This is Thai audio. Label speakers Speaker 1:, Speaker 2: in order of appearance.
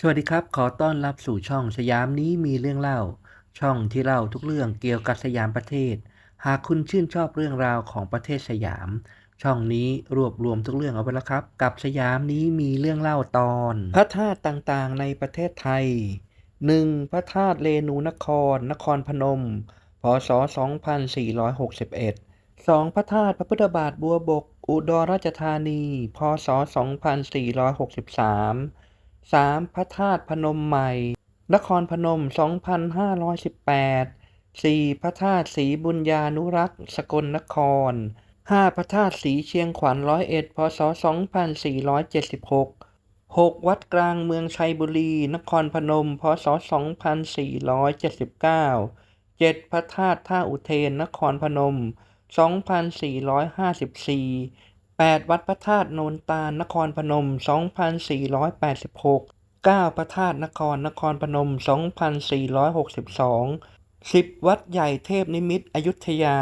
Speaker 1: สวัสดีครับ ขอต้อนรับสู่ช่องสยามนี้มีเรื่องเล่า ช่องที่เล่าทุกเรื่องเกี่ยวกับสยามประเทศ หากคุณชื่นชอบเรื่องราวของประเทศสยาม ช่องนี้รวบรวมทุกเรื่องเอาไว้แล้วครับ กับสยามนี้มีเรื่องเล่าตอน พระธาตุต่างๆ ในประเทศไทย 1. พระธาตุเรนูนคร นครพนม พศ 2461 2. พระธาตุพระพุทธบาทบัวบก อุดรราชธานี พศ 2463 3. พระธาตุพนมใหม่ นครพนม 2518 4. พระธาตุศรีบุญญานุรักษ์ สกลนคร 5. พระธาตุศรีเชียงขวัญร้อยเอ็ดพศ 2476 6. วัดกลางเมืองชัยบุรี นครพนม พศ 2479 7. พระธาตุท่าอุเทน นครพนม 2454 8. วัดพระธาตุโนนตาลนครพนม 2486 9. พระธาตุนครนครพนม 2462 10. วัดใหญ่เทพนิมิตรอยุธยา